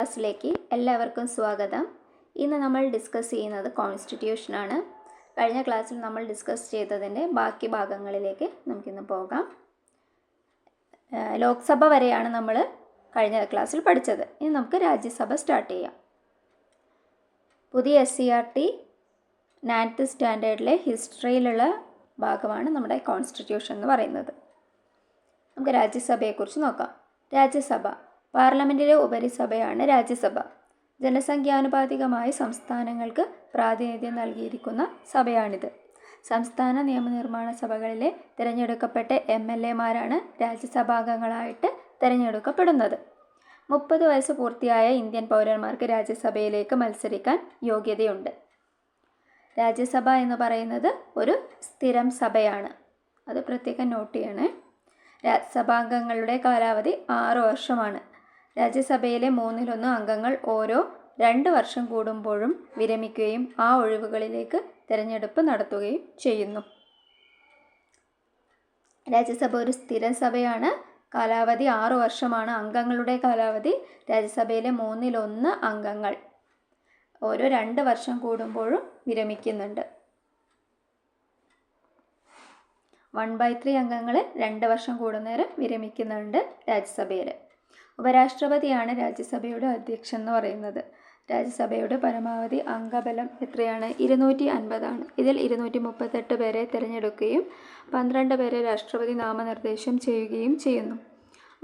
ക്ലാസ്സിലേക്ക് എല്ലാവർക്കും സ്വാഗതം. ഇന്ന് നമ്മൾ ഡിസ്കസ് ചെയ്യുന്നത് കോൺസ്റ്റിറ്റ്യൂഷനാണ് കഴിഞ്ഞ ക്ലാസ്സിൽ നമ്മൾ ഡിസ്കസ് ചെയ്തതിന്റെ ബാക്കി ഭാഗങ്ങളിലേക്ക് നമുക്കിന്ന് പോകാം. ലോക്സഭ വരെയാണ് നമ്മൾ കഴിഞ്ഞ ക്ലാസ്സിൽ പഠിച്ചത്. ഇനി നമുക്ക് രാജ്യസഭ സ്റ്റാർട്ട് ചെയ്യാം. പുതിയ S C R T ninth സ്റ്റാൻഡേർഡിലെ ഹിസ്റ്ററിയിലുള്ള ഭാഗമാണ് നമ്മുടെ കോൺസ്റ്റിറ്റ്യൂഷൻ എന്ന് പറയുന്നത്. നമുക്ക് രാജ്യസഭയെക്കുറിച്ച് നോക്കാം. രാജ്യസഭ പാർലമെന്റിലെ ഉപരിസഭയാണ് രാജ്യസഭ. ജനസംഖ്യാനുപാതികമായി സംസ്ഥാനങ്ങൾക്ക് പ്രാതിനിധ്യം നൽകിയിരിക്കുന്ന സഭയാണിത്. സംസ്ഥാന നിയമനിർമ്മാണ സഭകളിലെ തിരഞ്ഞെടുക്കപ്പെട്ട എം എൽ എമാരാണ് രാജ്യസഭാംഗങ്ങളായിട്ട് തിരഞ്ഞെടുക്കപ്പെടുന്നത്. മുപ്പത് വയസ്സ് പൂർത്തിയായ ഇന്ത്യൻ പൗരന്മാർക്ക് രാജ്യസഭയിലേക്ക് മത്സരിക്കാൻ യോഗ്യതയുണ്ട്. രാജ്യസഭ എന്ന് പറയുന്നത് ഒരു സ്ഥിരം സഭയാണ്. അത് പ്രത്യേകം നോട്ട് ചെയ്യണേ. രാജ്യസഭാംഗങ്ങളുടെ കാലാവധി ആറ് വർഷമാണ്. രാജ്യസഭയിലെ മൂന്നിലൊന്ന് അംഗങ്ങൾ ഓരോ രണ്ട് വർഷം കൂടുമ്പോഴും വിരമിക്കുകയും ആ ഒഴിവുകളിലേക്ക് തിരഞ്ഞെടുപ്പ് നടത്തുകയും ചെയ്യുന്നു. രാജ്യസഭ ഒരു സ്ഥിരസഭയാണ് കാലാവധി ആറ് വർഷമാണ്. അംഗങ്ങളുടെ കാലാവധി രാജ്യസഭയിലെ മൂന്നിലൊന്ന് അംഗങ്ങൾ ഓരോ രണ്ട് വർഷം കൂടുമ്പോഴും വിരമിക്കുന്നുണ്ട്. വൺ ബൈ ത്രീ അംഗങ്ങൾ രണ്ട് വർഷം കൂടുന്നേരം വിരമിക്കുന്നുണ്ട് രാജ്യസഭയിൽ ഉപരാഷ്ട്രപതിയാണ് രാജ്യസഭയുടെ അധ്യക്ഷൻ എന്ന് പറയുന്നത്. രാജ്യസഭയുടെ പരമാവധി അംഗബലം എത്രയാണ്? ഇരുന്നൂറ്റി അൻപതാണ് ഇതിൽ ഇരുന്നൂറ്റി മുപ്പത്തെട്ട് പേരെ തിരഞ്ഞെടുക്കുകയും പന്ത്രണ്ട് പേരെ രാഷ്ട്രപതി നാമനിർദ്ദേശം ചെയ്യുകയും ചെയ്യുന്നു.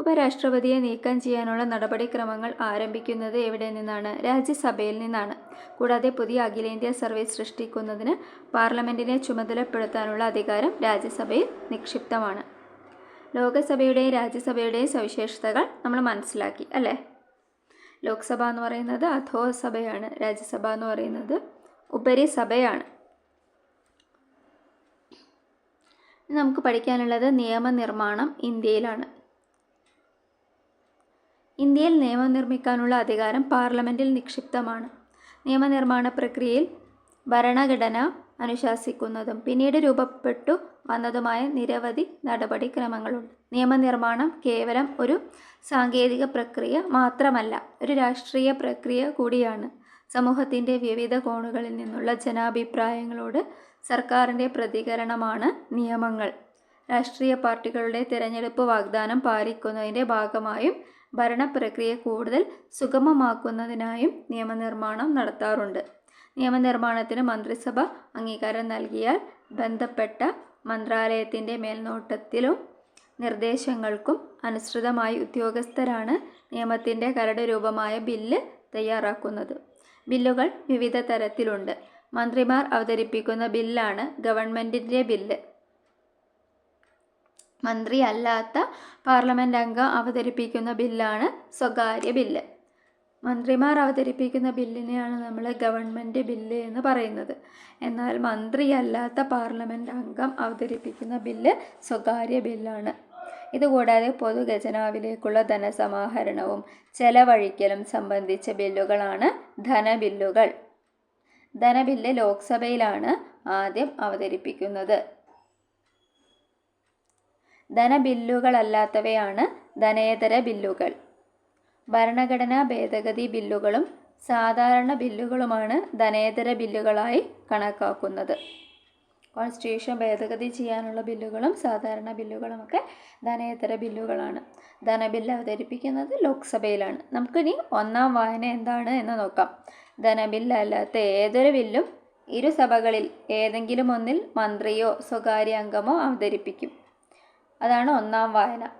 ഉപരാഷ്ട്രപതിയെ നീക്കം ചെയ്യാനുള്ള നടപടിക്രമങ്ങൾ ആരംഭിക്കുന്നത് എവിടെ നിന്നാണ്? രാജ്യസഭയിൽ നിന്നാണ്. കൂടാതെ പുതിയ അഖിലേന്ത്യാ സർവീസ് സൃഷ്ടിക്കുന്നതിന് പാർലമെന്റിനെ ചുമതലപ്പെടുത്താനുള്ള അധികാരം രാജ്യസഭയിൽ നിക്ഷിപ്തമാണ്. ലോകസഭയുടെയും രാജ്യസഭയുടെയും സവിശേഷതകൾ നമ്മൾ മനസ്സിലാക്കി അല്ലേ? ലോക്സഭ എന്ന് പറയുന്നത് അധോസഭയാണ് രാജ്യസഭ എന്ന് പറയുന്നത് ഉപരിസഭയാണ് നമുക്ക് പഠിക്കാനുള്ളത് നിയമനിർമ്മാണം ഇന്ത്യയിലാണ്. ഇന്ത്യയിൽ നിയമം നിർമ്മിക്കാനുള്ള അധികാരം പാർലമെന്റിൽ നിക്ഷിപ്തമാണ്. നിയമനിർമ്മാണ പ്രക്രിയയിൽ ഭരണഘടന അനുശാസിക്കുന്നതും പിന്നീട് രൂപപ്പെട്ടു വന്നതുമായ നിരവധി നടപടിക്രമങ്ങളുണ്ട്. നിയമനിർമ്മാണം കേവലം ഒരു സാങ്കേതിക പ്രക്രിയ മാത്രമല്ല ഒരു രാഷ്ട്രീയ പ്രക്രിയ കൂടിയാണ്. സമൂഹത്തിന്റെ വിവിധ കോണുകളിൽ നിന്നുള്ള ജനാഭിപ്രായങ്ങളോട് സർക്കാരിന്റെ പ്രതികരണമാണ് നിയമങ്ങൾ. രാഷ്ട്രീയ പാർട്ടികളുടെ തിരഞ്ഞെടുപ്പ് വാഗ്ദാനം പാലിക്കുന്നതിന്റെ ഭാഗമായും ഭരണപ്രക്രിയ കൂടുതൽ സുഗമമാക്കുന്നതിനായും നിയമനിർമ്മാണം നടത്താറുണ്ട്. നിയമനിർമ്മാണത്തിന് മന്ത്രിസഭ അംഗീകാരം നൽകിയാൽ ബന്ധപ്പെട്ട മന്ത്രാലയത്തിന്റെ മേൽനോട്ടത്തിലും നിർദ്ദേശങ്ങൾക്കും അനുസൃതമായി ഉദ്യോഗസ്ഥരാണ് നിയമത്തിന്റെ കരട് രൂപമായ ബില്ല് തയ്യാറാക്കുന്നത്. ബില്ലുകൾ വിവിധ തരത്തിലുണ്ട്. മന്ത്രിമാർ അവതരിപ്പിക്കുന്ന ബില്ലാണ് ഗവൺമെന്റിന്റെ ബില്ല്. മന്ത്രി അല്ലാത്ത പാർലമെന്റ് അംഗം അവതരിപ്പിക്കുന്ന ബില്ലാണ് സ്വകാര്യ ബില്ല്. മന്ത്രിമാർ അവതരിപ്പിക്കുന്ന ബില്ലിനെയാണ് നമ്മൾ ഗവൺമെന്റ് ബില്ല് എന്ന് പറയുന്നത്. എന്നാൽ മന്ത്രിയല്ലാത്ത പാർലമെന്റ് അംഗം അവതരിപ്പിക്കുന്ന ബില്ല് സ്വകാര്യ ബില്ലാണ്. ഇതുകൂടാതെ പൊതുഖജനാവിലേക്കുള്ള ധനസമാഹരണവും ചെലവഴിക്കലും സംബന്ധിച്ച ബില്ലുകളാണ് ധനബില്ലുകൾ. ധനബില്ല് ലോക്സഭയിലാണ് ആദ്യം അവതരിപ്പിക്കുന്നത്. ധനബില്ലുകളല്ലാത്തവയാണ് ധനേതര ബില്ലുകൾ. ഭരണഘടനാ ഭേദഗതി ബില്ലുകളും സാധാരണ ബില്ലുകളുമാണ് ധനേതര ബില്ലുകളായി കണക്കാക്കുന്നത്. കോൺസ്റ്റിറ്റ്യൂഷൻ ഭേദഗതി ചെയ്യാനുള്ള ബില്ലുകളും സാധാരണ ബില്ലുകളുമൊക്കെ ധനേതര ബില്ലുകളാണ്. ധനബില്ല് അവതരിപ്പിക്കുന്നത് ലോക്സഭയിലാണ്. നമുക്കിനി ഒന്നാം വായന എന്താണ് എന്ന് നോക്കാം. ധനബില്ല് അല്ലാത്ത ഏതൊരു ബില്ലും ഇരുസഭകളിൽ ഏതെങ്കിലും ഒന്നിൽ മന്ത്രിയോ സ്വകാര്യ അംഗമോ അവതരിപ്പിക്കും. അതാണ് ഒന്നാം വായന.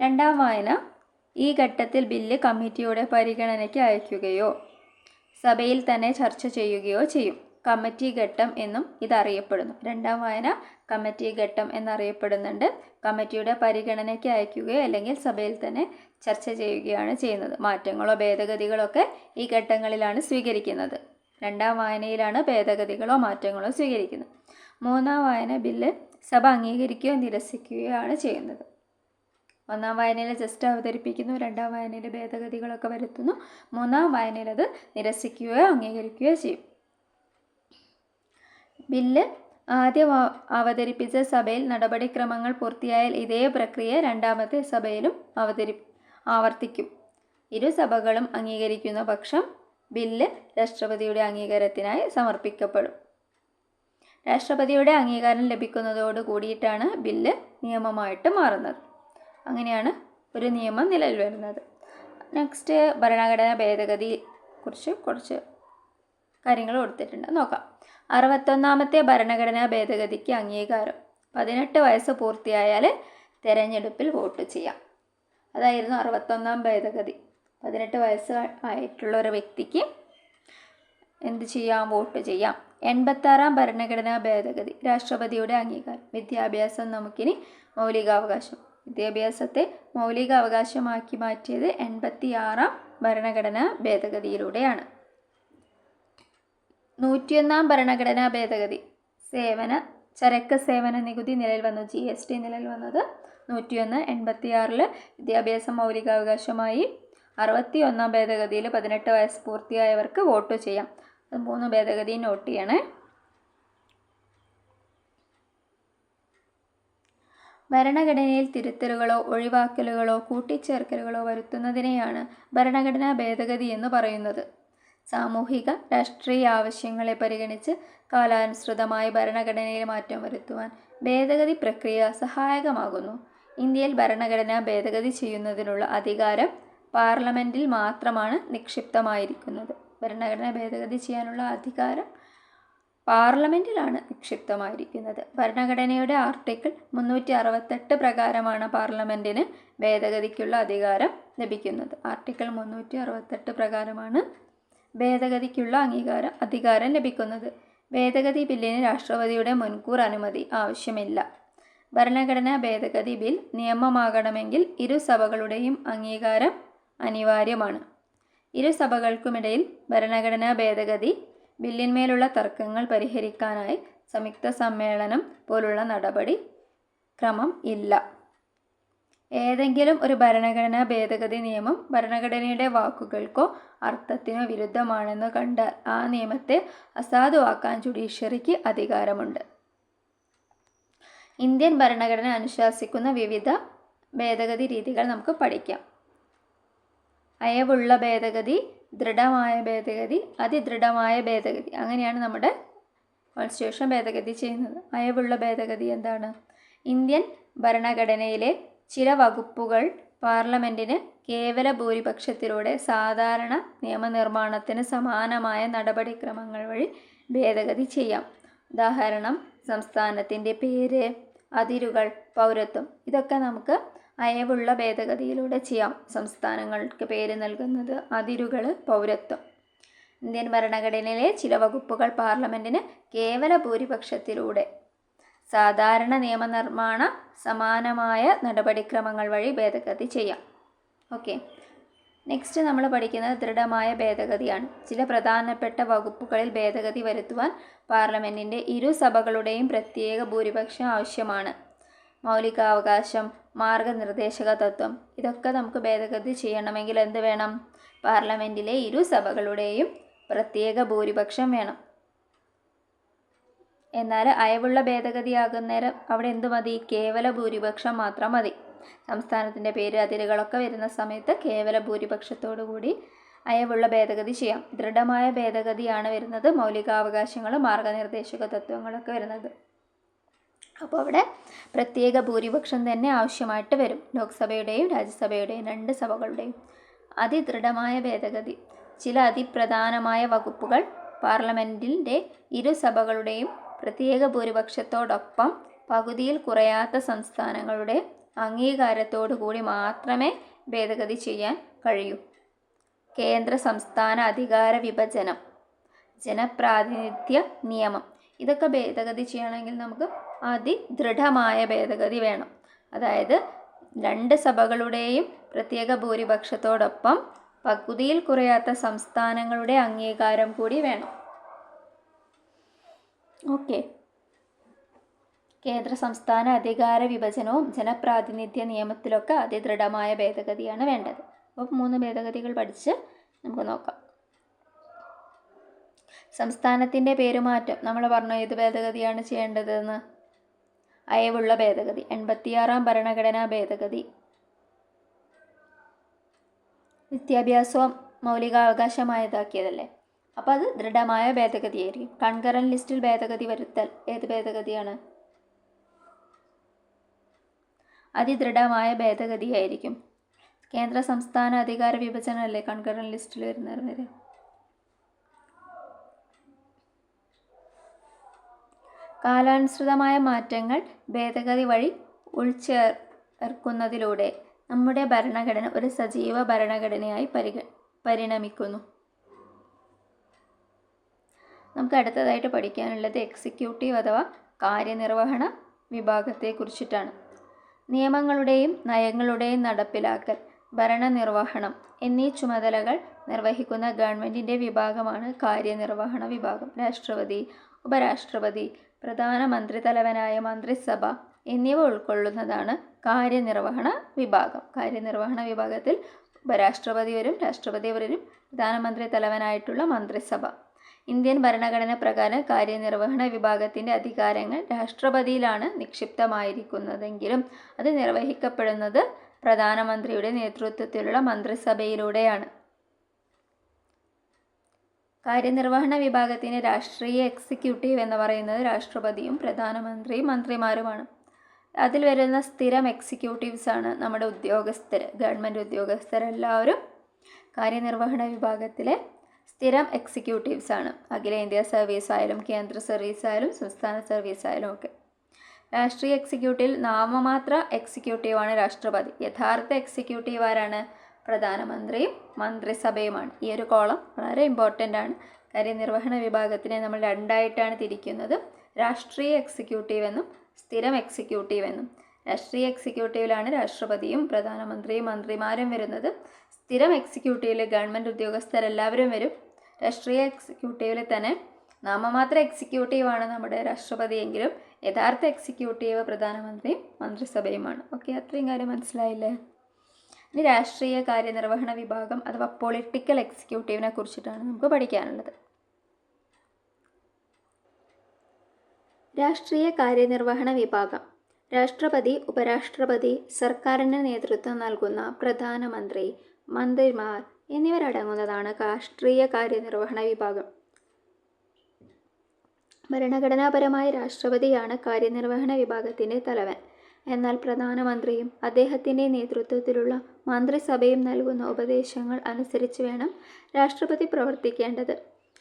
രണ്ടാം വായന ഈ ഘട്ടത്തിൽ ബില്ല് കമ്മിറ്റിയുടെ പരിഗണനയ്ക്ക് അയക്കുകയോ സഭയിൽ തന്നെ ചർച്ച ചെയ്യുകയോ ചെയ്യും. കമ്മിറ്റി ഘട്ടം എന്നും ഇതറിയപ്പെടുന്നു. രണ്ടാം വായന കമ്മിറ്റി ഘട്ടം എന്നറിയപ്പെടുന്നുണ്ട്. കമ്മിറ്റിയുടെ പരിഗണനയ്ക്ക് അയക്കുകയോ അല്ലെങ്കിൽ സഭയിൽ തന്നെ ചർച്ച ചെയ്യുകയാണ് ചെയ്യുന്നത്. മാറ്റങ്ങളോ ഭേദഗതികളോ ഒക്കെ ഈ ഘട്ടങ്ങളിലാണ് സ്വീകരിക്കുന്നത്. രണ്ടാം വായനയിലാണ് ഭേദഗതികളോ മാറ്റങ്ങളോ സ്വീകരിക്കുന്നത്. മൂന്നാം വായന ബില്ല് സഭ അംഗീകരിക്കുകയോ നിരസിക്കുകയോ ആണ് ചെയ്യുന്നത്. ഒന്നാം വായനയിൽ ജസ്റ്റ് അവതരിപ്പിക്കുന്നു രണ്ടാം വായനയിൽ ഭേദഗതികളൊക്കെ വരുത്തുന്നു മൂന്നാം വായനയിൽ അത് നിരസിക്കുകയോ അംഗീകരിക്കുകയോ ചെയ്യും. ബില്ല് ആദ്യം അവതരിപ്പിച്ച സഭയിൽ നടപടിക്രമങ്ങൾ പൂർത്തിയായാൽ ഇതേ പ്രക്രിയ രണ്ടാമത്തെ സഭയിലും അവതരി ആവർത്തിക്കും. ഇരുസഭകളും അംഗീകരിക്കുന്ന പക്ഷം ബില്ല് രാഷ്ട്രപതിയുടെ അംഗീകാരത്തിനായി സമർപ്പിക്കപ്പെടും. രാഷ്ട്രപതിയുടെ അംഗീകാരം ലഭിക്കുന്നതോട് കൂടിയിട്ടാണ് ബില്ല് നിയമമായിട്ട് മാറുന്നത്. അങ്ങനെയാണ് ഒരു നിയമം നിലവിൽ വരുന്നത് നെക്സ്റ്റ് ഭരണഘടനാ ഭേദഗതി കുറിച്ച് കുറച്ച് കാര്യങ്ങൾ കൊടുത്തിട്ടുണ്ട്. നോക്കാം. അറുപത്തൊന്നാമത്തെ ഭരണഘടനാ ഭേദഗതിക്ക് അംഗീകാരം. പതിനെട്ട് വയസ്സ് പൂർത്തിയായാൽ തിരഞ്ഞെടുപ്പിൽ വോട്ട് ചെയ്യാം. അതായിരുന്നു അറുപത്തൊന്നാം ഭേദഗതി. പതിനെട്ട് വയസ്സ് ആയിട്ടുള്ള ഒരു വ്യക്തിക്ക് എന്ത് ചെയ്യാം? വോട്ട് ചെയ്യാം. എൺപത്താറാം ഭരണഘടനാ ഭേദഗതി. രാഷ്ട്രപതിയുടെ അംഗീകാരം. വിദ്യാഭ്യാസം നമുക്കിനി മൗലികാവകാശം. വിദ്യാഭ്യാസത്തെ മൗലിക അവകാശമാക്കി മാറ്റിയത് എൺപത്തിയാറാം ഭരണഘടനാ ഭേദഗതിയിലൂടെയാണ്. നൂറ്റിയൊന്നാം ഭരണഘടനാ ഭേദഗതി. സേവന ചരക്ക് സേവന നികുതി നിലയിൽ വന്നു. ജി എസ് ടി നിലയിൽ വന്നത് നൂറ്റിയൊന്ന് എൺപത്തിയാറിൽ വിദ്യാഭ്യാസം മൗലികാവകാശമായി. അറുപത്തി ഒന്നാം ഭേദഗതിയിൽ പതിനെട്ട് വയസ്സ് പൂർത്തിയായവർക്ക് വോട്ട് ചെയ്യാം. അത് മൂന്ന് ഭേദഗതി നോട്ട് ചെയ്യണേ. ഭരണഘടനയിൽ തിരുത്തലുകളോ ഒഴിവാക്കലുകളോ കൂട്ടിച്ചേർക്കലുകളോ വരുത്തുന്നതിനെയാണ് ഭരണഘടനാ ഭേദഗതി എന്ന് പറയുന്നത്. സാമൂഹിക രാഷ്ട്രീയ ആവശ്യങ്ങളെ പരിഗണിച്ച് കാലാനുസൃതമായി ഭരണഘടനയിൽ മാറ്റം വരുത്തുവാൻ ഭേദഗതി പ്രക്രിയ സഹായകമാകുന്നു. ഇന്ത്യയിൽ ഭരണഘടന ഭേദഗതി ചെയ്യുന്നതിനുള്ള അധികാരം പാർലമെന്റിൽ മാത്രമാണ് നിക്ഷിപ്തമായിരിക്കുന്നത്. ഭരണഘടന ഭേദഗതി ചെയ്യാനുള്ള അധികാരം പാർലമെന്റിലാണ് നിക്ഷിപ്തമായിരിക്കുന്നത്. ഭരണഘടനയുടെ ആർട്ടിക്കിൾ മുന്നൂറ്റി അറുപത്തെട്ട് പ്രകാരമാണ് പാർലമെന്റിന് ഭേദഗതിക്കുള്ള അധികാരം ലഭിക്കുന്നത്. ആർട്ടിക്കിൾ മുന്നൂറ്റി അറുപത്തെട്ട് പ്രകാരമാണ് ഭേദഗതിക്കുള്ള അംഗീകാരം അധികാരം ലഭിക്കുന്നത്. ഭേദഗതി ബില്ലിന് രാഷ്ട്രപതിയുടെ മുൻകൂർ അനുമതി ആവശ്യമില്ല. ഭരണഘടനാ ഭേദഗതി ബിൽ നിയമമാകണമെങ്കിൽ ഇരുസഭകളുടെയും അംഗീകാരം അനിവാര്യമാണ്. ഇരുസഭകൾക്കുമിടയിൽ ഭരണഘടനാ ഭേദഗതി ബില്ലിന്മേലുള്ള തർക്കങ്ങൾ പരിഹരിക്കാനായി സംയുക്ത സമ്മേളനം പോലുള്ള നടപടി ക്രമം ഇല്ല. ഏതെങ്കിലും ഒരു ഭരണഘടനാ ഭേദഗതി നിയമം ഭരണഘടനയുടെ വാക്കുകൾക്കോ അർത്ഥത്തിനോ വിരുദ്ധമാണെന്ന് കണ്ടാൽ ആ നിയമത്തെ അസാധുവാക്കാൻ ജുഡീഷ്യറിക്ക് അധികാരമുണ്ട്. ഇന്ത്യൻ ഭരണഘടന അനുശാസിക്കുന്ന വിവിധ ഭേദഗതി രീതികൾ നമുക്ക് പഠിക്കാം. അയവുള്ള ഭേദഗതി ദൃഢമായ ഭേദഗതി അതിദൃഢമായ ഭേദഗതി. അങ്ങനെയാണ് നമ്മുടെ കോൺസ്റ്റിറ്റ്യൂഷൻ ഭേദഗതി ചെയ്യുന്നത്. അയവുള്ള ഭേദഗതി എന്താണ്? ഇന്ത്യൻ ഭരണഘടനയിലെ ചില വകുപ്പുകൾ പാർലമെന്റിന് കേവല ഭൂരിപക്ഷത്തിലൂടെ സാധാരണ നിയമനിർമ്മാണത്തിന് സമാനമായ നടപടിക്രമങ്ങൾ വഴി ഭേദഗതി ചെയ്യാം. ഉദാഹരണം സംസ്ഥാനത്തിന്റെ പേര് അതിരുകൾ പൗരത്വം. ഇതൊക്കെ നമുക്ക് അയവുള്ള ഭേദഗതിയിലൂടെ ചെയ്യാം സംസ്ഥാനങ്ങൾക്ക് പേര് നൽകുന്നത് അതിരുകൾ പൗരത്വം. ഇന്ത്യൻ ഭരണഘടനയിലെ ചില വകുപ്പുകൾ പാർലമെന്റിന് കേവല ഭൂരിപക്ഷത്തിലൂടെ സാധാരണ നിയമനിർമ്മാണ സമാനമായ നടപടിക്രമങ്ങൾ വഴി ഭേദഗതി ചെയ്യാം. ഓക്കെ. നെക്സ്റ്റ് നമ്മൾ പഠിക്കുന്നത് ദൃഢമായ ഭേദഗതിയാണ്. ചില പ്രധാനപ്പെട്ട വകുപ്പുകളിൽ ഭേദഗതി വരുത്തുവാൻ പാർലമെന്റിന്റെ ഇരു സഭകളുടെയും പ്രത്യേക ഭൂരിപക്ഷം ആവശ്യമാണ്. മൗലികാവകാശം മാർഗനിർദ്ദേശക തത്വം ഇതൊക്കെ നമുക്ക് ഭേദഗതി ചെയ്യണമെങ്കിൽ എന്ത് വേണം? പാർലമെന്റിലെ ഇരു സഭകളുടെയും പ്രത്യേക ഭൂരിപക്ഷം വേണം. എന്നാൽ അയവുള്ള ഭേദഗതിയാകുന്നേരം അവിടെ എന്ത് മതി? കേവല ഭൂരിപക്ഷം മാത്രം മതി. സംസ്ഥാനത്തിന്റെ പേര് അതിരുകളൊക്കെ വരുന്ന സമയത്ത് കേവല ഭൂരിപക്ഷത്തോടു കൂടി അയവുള്ള ഭേദഗതി ചെയ്യാം. ദൃഢമായ ഭേദഗതിയാണ് വരുന്നത് മൗലികാവകാശങ്ങളും മാർഗനിർദ്ദേശക തത്വങ്ങളൊക്കെ വരുന്നത്. അപ്പോൾ അവിടെ പ്രത്യേക ഭൂരിപക്ഷം തന്നെ ആവശ്യമായിട്ട് വരും. ലോക്സഭയുടെയും രാജ്യസഭയുടെയും രണ്ട് സഭകളുടെയും അതിദൃഢമായ ഭേദഗതി. ചില അതിപ്രധാനമായ വകുപ്പുകൾ പാർലമെന്റിന്റെ ഇരു സഭകളുടെയും പ്രത്യേക ഭൂരിപക്ഷത്തോടൊപ്പം പകുതിയിൽ കുറയാത്ത സംസ്ഥാനങ്ങളുടെ അംഗീകാരത്തോടു കൂടി മാത്രമേ ഭേദഗതി ചെയ്യാൻ കഴിയൂ. കേന്ദ്ര സംസ്ഥാന അധികാര വിഭജനം ജനപ്രാതിനിധ്യ നിയമം. ഇതൊക്കെ ഭേദഗതി ചെയ്യണമെങ്കിൽ നമുക്ക് അതിദൃഢമായ ഭേദഗതി വേണം. അതായത് രണ്ട് സഭകളുടെയും പ്രത്യേക ഭൂരിപക്ഷത്തോടൊപ്പം പകുതിയിൽ കുറയാത്ത സംസ്ഥാനങ്ങളുടെ അംഗീകാരം കൂടി വേണം. ഓക്കെ. കേന്ദ്ര സംസ്ഥാന അധികാര വിഭജനവും ജനപ്രാതിനിധ്യ നിയമത്തിലൊക്കെ അതിദൃഢമായ ഭേദഗതിയാണ് വേണ്ടത്. അപ്പം മൂന്ന് ഭേദഗതികൾ പഠിച്ച് നമുക്ക് നോക്കാം. സംസ്ഥാനത്തിന്റെ പേരുമാറ്റം. നമ്മൾ പറഞ്ഞു ഏത് ഭേദഗതിയാണ് ചെയ്യേണ്ടതെന്ന്? അയവുള്ള ഭേദഗതി. എൺപത്തിയാറാം ഭരണഘടനാ ഭേദഗതി. വിദ്യാഭ്യാസവും മൗലികാവകാശമായതാക്കിയതല്ലേ? അപ്പോൾ അത് ദൃഢമായ ഭേദഗതിയായിരിക്കും. കൺകറൻ ലിസ്റ്റിൽ ഭേദഗതി വരുത്തൽ ഏത് ഭേദഗതിയാണ്? അതിദൃഢമായ ഭേദഗതിയായിരിക്കും. കേന്ദ്ര സംസ്ഥാന അധികാര വിഭജനമല്ലേ കൺകറൻ ലിസ്റ്റിൽ വരുന്നത് കാലാനുസൃതമായ മാറ്റങ്ങൾ ഭേദഗതി വഴി ഉൾച്ചേർക്കുന്നതിലൂടെ നമ്മുടെ ഭരണഘടന ഒരു സജീവ ഭരണഘടനയായി പരിഗ പരിണമിക്കുന്നു. നമുക്ക് അടുത്തതായിട്ട് പഠിക്കാനുള്ളത് എക്സിക്യൂട്ടീവ് അഥവാ കാര്യനിർവഹണ വിഭാഗത്തെക്കുറിച്ചിട്ടാണ്. നിയമങ്ങളുടെയും നയങ്ങളുടെയും നടപ്പിലാക്കൽ ഭരണനിർവഹണം എന്നീ ചുമതലകൾ നിർവഹിക്കുന്ന ഗവൺമെന്റിന്റെ വിഭാഗമാണ് കാര്യനിർവഹണ വിഭാഗം. രാഷ്ട്രപതി ഉപരാഷ്ട്രപതി പ്രധാനമന്ത്രി തലവനായ മന്ത്രിസഭ എന്നിവ ഉൾക്കൊള്ളുന്നതാണ് കാര്യനിർവഹണ വിഭാഗം. കാര്യനിർവഹണ വിഭാഗത്തിൽ ഉപരാഷ്ട്രപതി വരും രാഷ്ട്രപതി വരും പ്രധാനമന്ത്രി തലവനായിട്ടുള്ള മന്ത്രിസഭ. ഇന്ത്യൻ ഭരണഘടന പ്രകാരം കാര്യനിർവഹണ വിഭാഗത്തിന്റെ അധികാരങ്ങൾ രാഷ്ട്രപതിയിലാണ് നിക്ഷിപ്തമായിരിക്കുന്നതെങ്കിലും അത് നിർവഹിക്കപ്പെടുന്നത് പ്രധാനമന്ത്രിയുടെ നേതൃത്വത്തിലുള്ള മന്ത്രിസഭയിലൂടെയാണ്. കാര്യനിർവഹണ വിഭാഗത്തിന് രാഷ്ട്രീയ എക്സിക്യൂട്ടീവ് എന്ന് പറയുന്നത് രാഷ്ട്രപതിയും പ്രധാനമന്ത്രിയും മന്ത്രിമാരുമാണ്. അതിൽ വരുന്ന സ്ഥിരം എക്സിക്യൂട്ടീവ്സ് ആണ് നമ്മുടെ ഉദ്യോഗസ്ഥർ ഗവൺമെന്റ് ഉദ്യോഗസ്ഥരെല്ലാവരും കാര്യനിർവഹണ വിഭാഗത്തിലെ സ്ഥിരം എക്സിക്യൂട്ടീവ്സ് ആണ്. അഖിലേന്ത്യാ സർവീസ് ആയാലും കേന്ദ്ര സർവീസ് ആയാലും സംസ്ഥാന സർവീസ് ആയാലും ഒക്കെ. രാഷ്ട്രീയ എക്സിക്യൂട്ടീവ് നാമമാത്ര എക്സിക്യൂട്ടീവാണ് രാഷ്ട്രപതി. യഥാർത്ഥ എക്സിക്യൂട്ടീവ് ആരാണ്? പ്രധാനമന്ത്രിയും മന്ത്രിസഭയുമാണ്. ഈ ഒരു കോളം വളരെ ഇമ്പോർട്ടന്റ് ആണ്. കാര്യനിർവഹണ വിഭാഗത്തിനെ നമ്മൾ രണ്ടായിട്ടാണ് തിരിക്കുന്നത്. രാഷ്ട്രീയ എക്സിക്യൂട്ടീവ് എന്നും സ്ഥിരം എക്സിക്യൂട്ടീവ് എന്നും. രാഷ്ട്രീയ എക്സിക്യൂട്ടീവിലാണ് രാഷ്ട്രപതിയും പ്രധാനമന്ത്രിയും മന്ത്രിമാരും വരുന്നത്. സ്ഥിരം എക്സിക്യൂട്ടീവിൽ ഗവൺമെന്റ് ഉദ്യോഗസ്ഥരെല്ലാവരും വരും. രാഷ്ട്രീയ എക്സിക്യൂട്ടീവിൽ തന്നെ നാമമാത്ര എക്സിക്യൂട്ടീവാണ് നമ്മുടെ രാഷ്ട്രപതി എങ്കിലും യഥാർത്ഥ എക്സിക്യൂട്ടീവ് പ്രധാനമന്ത്രിയും മന്ത്രിസഭയുമാണ്. ഓക്കെ അത്രയും കാര്യം മനസ്സിലായില്ലേ? ഇനി രാഷ്ട്രീയ കാര്യനിർവഹണ വിഭാഗം അഥവാ പൊളിറ്റിക്കൽ എക്സിക്യൂട്ടീവിനെ കുറിച്ചിട്ടാണ് നമുക്ക് പഠിക്കാനുള്ളത്. രാഷ്ട്രീയ കാര്യനിർവഹണ വിഭാഗം. രാഷ്ട്രപതി ഉപരാഷ്ട്രപതി സർക്കാരിന് നേതൃത്വം നൽകുന്ന പ്രധാനമന്ത്രി മന്ത്രിമാർ എന്നിവരടങ്ങുന്നതാണ് രാഷ്ട്രീയ കാര്യനിർവഹണ വിഭാഗം. ഭരണഘടനാപരമായ രാഷ്ട്രപതിയാണ് കാര്യനിർവഹണ വിഭാഗത്തിന്റെ തലവൻ. എന്നാൽ പ്രധാനമന്ത്രിയും അദ്ദേഹത്തിന്റെ നേതൃത്വത്തിലുള്ള മന്ത്രിസഭയും നൽകുന്ന ഉപദേശങ്ങൾ അനുസരിച്ച് വേണം രാഷ്ട്രപതി പ്രവർത്തിക്കേണ്ടത്.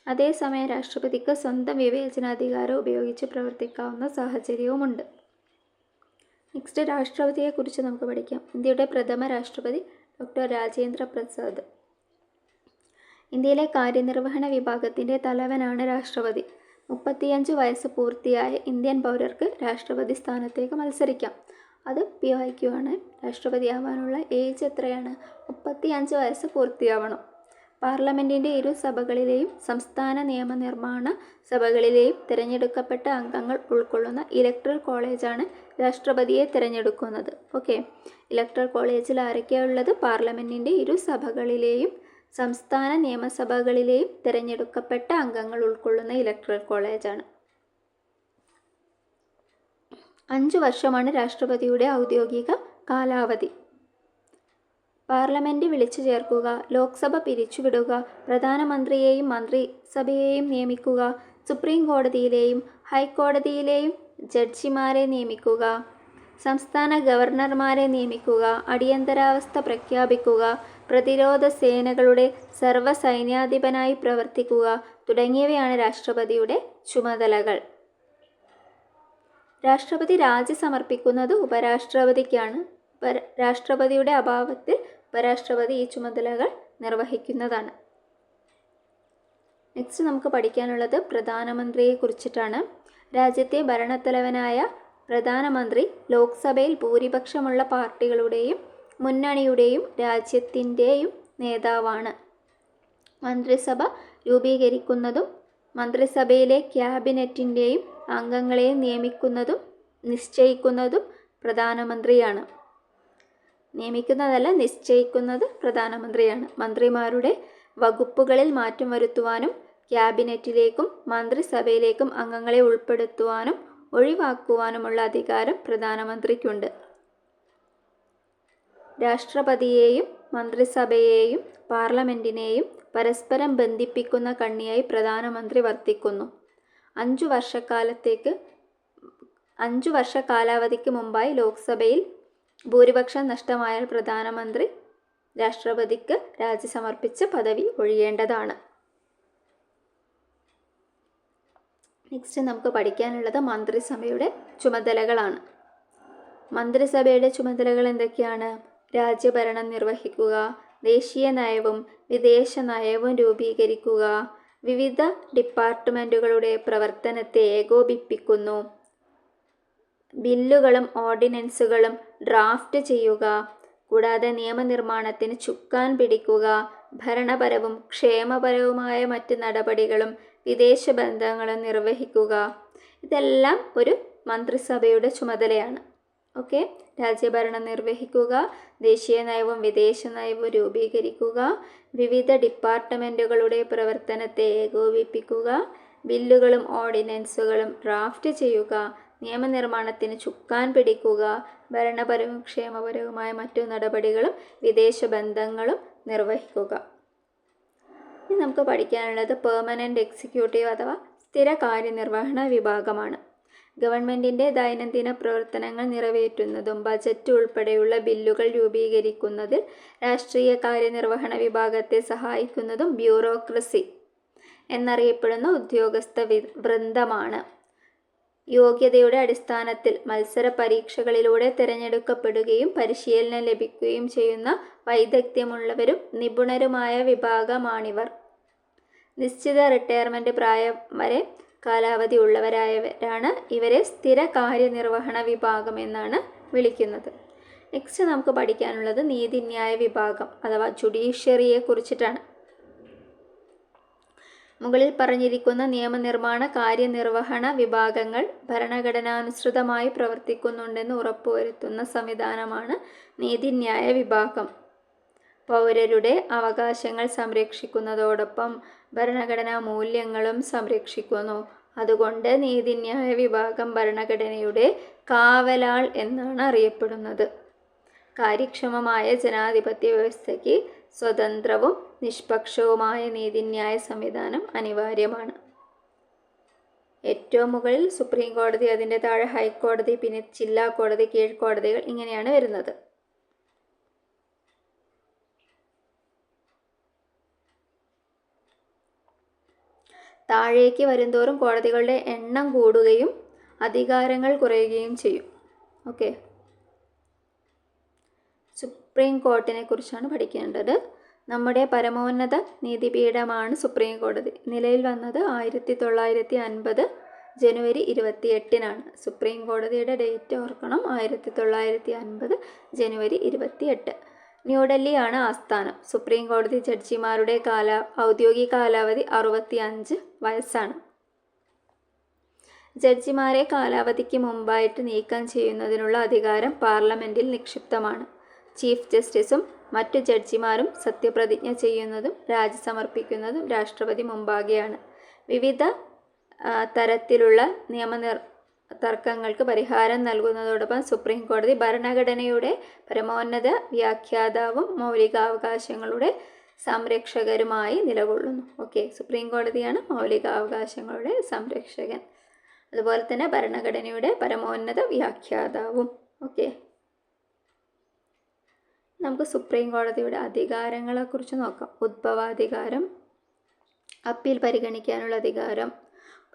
അതേസമയം രാഷ്ട്രപതിക്ക് സ്വന്തം വിവേചനാധികാരം ഉപയോഗിച്ച് പ്രവർത്തിക്കാവുന്ന സാഹചര്യവുമുണ്ട്. നെക്സ്റ്റ് രാഷ്ട്രപതിയെക്കുറിച്ച് നമുക്ക് പഠിക്കാം. ഇന്ത്യയുടെ പ്രഥമ രാഷ്ട്രപതി ഡോക്ടർ രാജേന്ദ്ര പ്രസാദ്. ഇന്ത്യയിലെ കാര്യനിർവഹണ വിഭാഗത്തിന്റെ തലവനാണ് രാഷ്ട്രപതി. മുപ്പത്തിയഞ്ച് വയസ്സ് പൂർത്തിയായ ഇന്ത്യൻ പൗരർക്ക് രാഷ്ട്രപതി സ്ഥാനത്തേക്ക് മത്സരിക്കാം. അത് പി വായിക്കു ആണ് രാഷ്ട്രപതിയാവാനുള്ള ഏജ് എത്രയാണ്? മുപ്പത്തിയഞ്ച് വയസ്സ് പൂർത്തിയാവണം. പാർലമെന്റിന്റെ ഇരു സഭകളിലെയും സംസ്ഥാന നിയമനിർമ്മാണ സഭകളിലെയും തിരഞ്ഞെടുക്കപ്പെട്ട അംഗങ്ങൾ ഉൾക്കൊള്ളുന്ന ഇലക്ട്രൽ കോളേജാണ് രാഷ്ട്രപതിയെ തിരഞ്ഞെടുക്കുന്നത്. ഓക്കെ. ഇലക്ട്രൽ കോളേജിൽ ആരൊക്കെയാണ് ഉള്ളത്? പാർലമെന്റിന്റെ ഇരു സഭകളിലെയും സംസ്ഥാന നിയമസഭകളിലെയും തിരഞ്ഞെടുക്കപ്പെട്ട അംഗങ്ങൾ ഉൾക്കൊള്ളുന്ന ഇലക്ട്രൽ കോളേജാണ്. അഞ്ചു വർഷമാണ് രാഷ്ട്രപതിയുടെ ഔദ്യോഗിക കാലാവധി. പാർലമെന്റ് വിളിച്ചു ചേർക്കുക ലോക്സഭ പിരിച്ചുവിടുക പ്രധാനമന്ത്രിയെയും മന്ത്രിസഭയെയും നിയമിക്കുക സുപ്രീം കോടതിയിലെയും ഹൈക്കോടതിയിലെയും ജഡ്ജിമാരെ നിയമിക്കുക സംസ്ഥാന ഗവർണർമാരെ നിയമിക്കുക അടിയന്തരാവസ്ഥ പ്രഖ്യാപിക്കുക പ്രതിരോധ സേനകളുടെ സർവസൈന്യാധിപനായി പ്രവർത്തിക്കുക തുടങ്ങിയവയാണ് രാഷ്ട്രപതിയുടെ ചുമതലകൾ. രാഷ്ട്രപതി രാജി സമർപ്പിക്കുന്നത് ഉപരാഷ്ട്രപതിക്കാണ്. രാഷ്ട്രപതിയുടെ അഭാവത്തിൽ ഉപരാഷ്ട്രപതി ഈ ചുമതലകൾ നിർവഹിക്കുന്നതാണ്. നെക്സ്റ്റ് നമുക്ക് പഠിക്കാനുള്ളത് പ്രധാനമന്ത്രിയെ കുറിച്ചിട്ടാണ്. രാജ്യത്തെ ഭരണത്തലവനായ പ്രധാനമന്ത്രി ലോക്സഭയിൽ ഭൂരിപക്ഷമുള്ള പാർട്ടികളുടെയും മുന്നണിയുടെയും രാജ്യത്തിന്റെയും നേതാവാണ്. മന്ത്രിസഭ രൂപീകരിക്കുന്നതും മന്ത്രിസഭയിലെ ക്യാബിനറ്റിന്റെയും അംഗങ്ങളെ നിയമിക്കുന്നതും നിശ്ചയിക്കുന്നതും പ്രധാനമന്ത്രിയാണ്. നിയമിക്കുന്നതല്ല നിശ്ചയിക്കുന്നത് പ്രധാനമന്ത്രിയാണ്. മന്ത്രിമാരുടെ വകുപ്പുകളിൽ മാറ്റം വരുത്തുവാനും ക്യാബിനറ്റിലേക്കും മന്ത്രിസഭയിലേക്കും അംഗങ്ങളെ ഉൾപ്പെടുത്തുവാനും ഒഴിവാക്കുവാനുമുള്ള അധികാരം പ്രധാനമന്ത്രിക്കുണ്ട്. രാഷ്ട്രപതിയെയും മന്ത്രിസഭയെയും പാർലമെന്റിനെയും പരസ്പരം ബന്ധിപ്പിക്കുന്ന കണ്ണിയായി പ്രധാനമന്ത്രി വർത്തിക്കുന്നു. അഞ്ചു വർഷക്കാലത്തേക്ക് അഞ്ചു വർഷ കാലാവധിക്ക് മുമ്പായി ലോക്സഭയിൽ ഭൂരിപക്ഷം നഷ്ടമായാൽ പ്രധാനമന്ത്രി രാഷ്ട്രപതിക്ക് രാജി സമർപ്പിച്ച് പദവി ഒഴിയേണ്ടതാണ്. നെക്സ്റ്റ് നമുക്ക് പഠിക്കാനുള്ളത് മന്ത്രിസഭയുടെ ചുമതലകളാണ്. മന്ത്രിസഭയുടെ ചുമതലകൾ എന്തൊക്കെയാണ്? രാജ്യഭരണം നിർവഹിക്കുക ദേശീയ നയവും വിദേശ നയവും രൂപീകരിക്കുക വിവിധ ഡിപ്പാർട്ട്മെന്റുകളുടെ പ്രവർത്തനത്തെ ഏകോപിപ്പിക്കുന്നു. ബില്ലുകളും ഓർഡിനൻസുകളും ഡ്രാഫ്റ്റ് ചെയ്യുക കൂടാതെ നിയമനിർമ്മാണത്തിന് ചുക്കാൻ പിടിക്കുക ഭരണപരവും ക്ഷേമപരവുമായ മറ്റ് നടപടികളും വിദേശ ബന്ധങ്ങളും നിർവഹിക്കുക. ഇതെല്ലാം ഒരു മന്ത്രിസഭയുടെ ചുമതലയാണ്. ഓക്കെ? രാജ്യഭരണം നിർവഹിക്കുക ദേശീയ നയവും വിദേശ നയവും രൂപീകരിക്കുക വിവിധ ഡിപ്പാർട്ട്മെന്റുകളുടെ പ്രവർത്തനത്തെ ഏകോപിപ്പിക്കുക ബില്ലുകളും ഓർഡിനൻസുകളും ഡ്രാഫ്റ്റ് ചെയ്യുക നിയമനിർമ്മാണത്തിന് ചുക്കാൻ പിടിക്കുക ഭരണപരവും ക്ഷേമപരവുമായ മറ്റു നടപടികളും വിദേശ ബന്ധങ്ങളും നിർവഹിക്കുക. ഇനി നമുക്ക് പഠിക്കാനുള്ളത് പെർമനന്റ് എക്സിക്യൂട്ടീവ് അഥവാ സ്ഥിര കാര്യനിർവഹണ വിഭാഗമാണ്. ഗവൺമെന്റിന്റെ ദൈനംദിന പ്രവർത്തനങ്ങൾ നിറവേറ്റുന്നതും ബജറ്റ് ഉൾപ്പെടെയുള്ള ബില്ലുകൾ രൂപീകരിക്കുന്നതിൽ രാഷ്ട്രീയ കാര്യനിർവഹണ വിഭാഗത്തെ സഹായിക്കുന്നതും ബ്യൂറോക്രസി എന്നറിയപ്പെടുന്ന ഉദ്യോഗസ്ഥ വൃന്ദമാണ്. യോഗ്യതയുടെ അടിസ്ഥാനത്തിൽ മത്സര പരീക്ഷകളിലൂടെ തിരഞ്ഞെടുക്കപ്പെടുകയും പരിശീലനം ലഭിക്കുകയും ചെയ്യുന്ന വൈദഗ്ധ്യമുള്ളവരും നിപുണരുമായ വിഭാഗമാണിവർ. നിശ്ചിത റിട്ടയർമെന്റ് പ്രായം വരെ കാലാവധി ഉള്ളവരായവരാണ് ഇവരെ സ്ഥിര കാര്യനിർവഹണ വിഭാഗം എന്നാണ് വിളിക്കുന്നത്. നെക്സ്റ്റ് നമുക്ക് പഠിക്കാനുള്ളത് നീതിന്യായ വിഭാഗം അഥവാ ജുഡീഷ്യറിയെ കുറിച്ചിട്ടാണ്. മുകളിൽ പറഞ്ഞിരിക്കുന്ന നിയമനിർമ്മാണ കാര്യനിർവഹണ വിഭാഗങ്ങൾ ഭരണഘടനാനുസൃതമായി പ്രവർത്തിക്കുന്നുണ്ടെന്ന് ഉറപ്പുവരുത്തുന്ന സംവിധാനമാണ് നീതിന്യായ വിഭാഗം. പൗരരുടെ അവകാശങ്ങൾ സംരക്ഷിക്കുന്നതോടൊപ്പം ഭരണഘടനാ മൂല്യങ്ങളും സംരക്ഷിക്കുന്നു. അതുകൊണ്ട് നീതിന്യായ വിഭാഗം ഭരണഘടനയുടെ കാവലാൾ എന്നാണ് അറിയപ്പെടുന്നത്. കാര്യക്ഷമമായ ജനാധിപത്യ വ്യവസ്ഥയ്ക്ക് സ്വതന്ത്രവും നിഷ്പക്ഷവുമായ നീതിന്യായ സംവിധാനം അനിവാര്യമാണ്. ഏറ്റവും മുകളിൽ സുപ്രീം കോടതി അതിന്റെ താഴെ ഹൈക്കോടതി പിന്നെ ജില്ലാ കോടതി കീഴ്ക്കോടതികൾ ഇങ്ങനെയാണ് വരുന്നത്. താഴേക്ക് വരുംതോറും കോടതികളുടെ എണ്ണം കൂടുകയും അധികാരങ്ങൾ കുറയുകയും ചെയ്യും. ഓക്കെ. സുപ്രീം കോർട്ടിനെ കുറിച്ചാണ് പഠിക്കേണ്ടത്. നമ്മുടെ പരമോന്നത നീതിപീഠമാണ് സുപ്രീം കോടതി. നിലയിൽ വന്നത് ആയിരത്തി തൊള്ളായിരത്തി അൻപത് ജനുവരി ഇരുപത്തി എട്ടിനാണ് സുപ്രീം കോടതിയുടെ ഡേറ്റ് ഓർക്കണം. ആയിരത്തി തൊള്ളായിരത്തി അൻപത് ജനുവരി ഇരുപത്തി എട്ട് ന്യൂഡൽഹിയാണ് ആസ്ഥാനം. സുപ്രീം കോടതി ജഡ്ജിമാരുടെ കാല ഔദ്യോഗിക കാലാവധി അറുപത്തി അഞ്ച് വയസ്സാണ്. ജഡ്ജിമാരെ കാലാവധിക്ക് മുമ്പായിട്ട് നീക്കം ചെയ്യുന്നതിനുള്ള അധികാരം പാർലമെന്റിൽ നിക്ഷിപ്തമാണ്. ചീഫ് ജസ്റ്റിസും മറ്റു ജഡ്ജിമാരും സത്യപ്രതിജ്ഞ ചെയ്യുന്നതും രാജി സമർപ്പിക്കുന്നതും രാഷ്ട്രപതി മുമ്പാകെയാണ്. വിവിധ തരത്തിലുള്ള നിയമനിർ തർക്കങ്ങൾക്ക് പരിഹാരം നൽകുന്നതോടൊപ്പം സുപ്രീം കോടതി ഭരണഘടനയുടെ പരമോന്നത വ്യാഖ്യാതാവും മൗലികാവകാശങ്ങളുടെ സംരക്ഷകരുമായി നിലകൊള്ളുന്നു. ഓക്കെ സുപ്രീം കോടതിയാണ് മൗലികാവകാശങ്ങളുടെ സംരക്ഷകൻ. അതുപോലെ തന്നെ ഭരണഘടനയുടെ പരമോന്നത വ്യാഖ്യാതാവും. ഓക്കെ നമുക്ക് സുപ്രീം കോടതിയുടെ അധികാരങ്ങളെക്കുറിച്ച് നോക്കാം. ഉദ്ഭവാധികാരം അപ്പീൽ പരിഗണിക്കാനുള്ള അധികാരം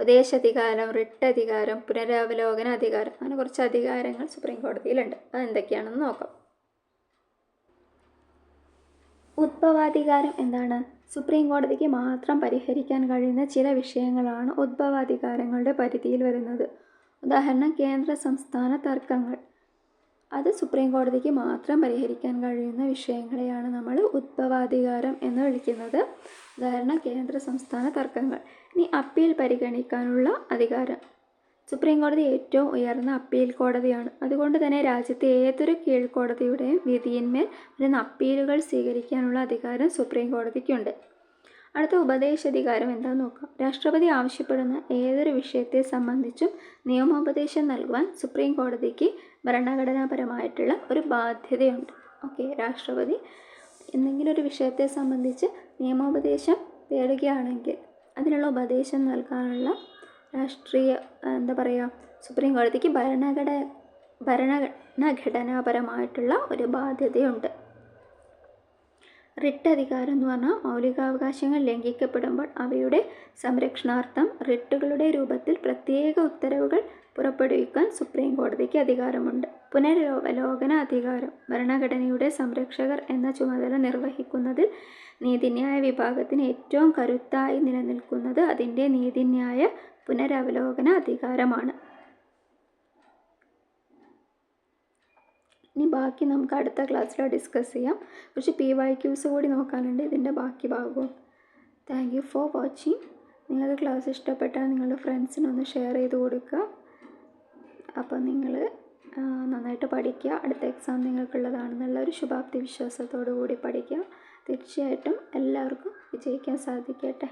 ഉപദേശാധികാരം റിട്ട് അധികാരം പുനരവലോകന അധികാരം അങ്ങനെ കുറച്ച് അധികാരങ്ങൾ സുപ്രീം കോടതിയിലുണ്ട്. അതെന്തൊക്കെയാണെന്ന് നോക്കാം. ഉദ്ഭവാധികാരം എന്താണ്? സുപ്രീം കോടതിക്ക് മാത്രം പരിഹരിക്കാൻ കഴിയുന്ന ചില വിഷയങ്ങളാണ് ഉദ്ഭവാധികാരങ്ങളുടെ പരിധിയിൽ വരുന്നത്. ഉദാഹരണം കേന്ദ്ര സംസ്ഥാന തർക്കങ്ങൾ. അത് സുപ്രീം കോടതിക്ക് മാത്രം പരിഹരിക്കാൻ കഴിയുന്ന വിഷയങ്ങളെയാണ് നമ്മൾ ഉദ്ഭവാധികാരം എന്ന് വിളിക്കുന്നത്. ഉദാഹരണം കേന്ദ്ര സംസ്ഥാന തർക്കങ്ങൾ. ഇനി അപ്പീൽ പരിഗണിക്കാനുള്ള അധികാരം. സുപ്രീം കോടതി ഏറ്റവും ഉയർന്ന അപ്പീൽ കോടതിയാണ്. അതുകൊണ്ട് തന്നെ രാജ്യത്തെ ഏതൊരു കീഴ്ക്കോടതിയുടെയും വിധിയിന്മേൽ വരുന്ന അപ്പീലുകൾ സ്വീകരിക്കാനുള്ള അധികാരം സുപ്രീം കോടതിക്കുണ്ട്. അടുത്ത ഉപദേശാധികാരം എന്താണെന്ന് നോക്കാം. രാഷ്ട്രപതി ആവശ്യപ്പെടുന്ന ഏതൊരു വിഷയത്തെ സംബന്ധിച്ചും നിയമോപദേശം നൽകുവാൻ സുപ്രീം കോടതിക്ക് ഭരണഘടനാപരമായിട്ടുള്ള ഒരു ബാധ്യതയുണ്ട്. ഓക്കെ രാഷ്ട്രപതി എന്തെങ്കിലും ഒരു വിഷയത്തെ സംബന്ധിച്ച് നിയമോപദേശം തേടുകയാണെങ്കിൽ അതിനുള്ള ഉപദേശം നൽകാനുള്ള രാഷ്ട്രീയ എന്താ പറയുക സുപ്രീം കോടതിക്ക് ഭരണഘട ഭരണഘടനാപരമായിട്ടുള്ള ഒരു ബാധ്യതയുണ്ട്. റിട്ട് അധികാരം എന്ന് പറഞ്ഞാൽ മൗലികാവകാശങ്ങൾ ലംഘിക്കപ്പെടുമ്പോൾ അവയുടെ സംരക്ഷണാർത്ഥം റിട്ടുകളുടെ രൂപത്തിൽ പ്രത്യേക ഉത്തരവുകൾ പുറപ്പെടുവിക്കാൻ സുപ്രീം കോടതിക്ക് അധികാരമുണ്ട്. പുനരവലോകന അധികാരം ഭരണഘടനയുടെ സംരക്ഷകർ എന്ന ചുമതല നിർവഹിക്കുന്നതിൽ നീതിന്യായ വിഭാഗത്തിന് ഏറ്റവും കരുത്തായി നിലനിൽക്കുന്നത് അതിന്റെ നീതിന്യായ പുനരവലോകന അധികാരമാണ്. ഇനി ബാക്കി നമുക്ക് അടുത്ത ക്ലാസ്സിൽ ഡിസ്കസ് ചെയ്യാം. കുറച്ച് പി വൈ ക്യൂസ് കൂടി നോക്കാനുണ്ട്. ഇതിന്റെ ബാക്കി ഭാഗവും. താങ്ക് യു ഫോർ വാച്ചിങ് നിങ്ങൾക്ക് ക്ലാസ് ഇഷ്ടപ്പെട്ടാൽ നിങ്ങളുടെ ഫ്രണ്ട്സിനൊന്ന് ഷെയർ ചെയ്ത് കൊടുക്കുക. അപ്പോൾ നിങ്ങൾ നന്നായിട്ട് പഠിക്കുക. അടുത്ത എക്സാം നിങ്ങൾക്കുള്ളതാണെന്നുള്ള ഒരു ശുഭാപ്തി വിശ്വാസത്തോടു കൂടി പഠിക്കുക. തീർച്ചയായിട്ടും എല്ലാവർക്കും വിജയിക്കാൻ സാധിക്കട്ടെ.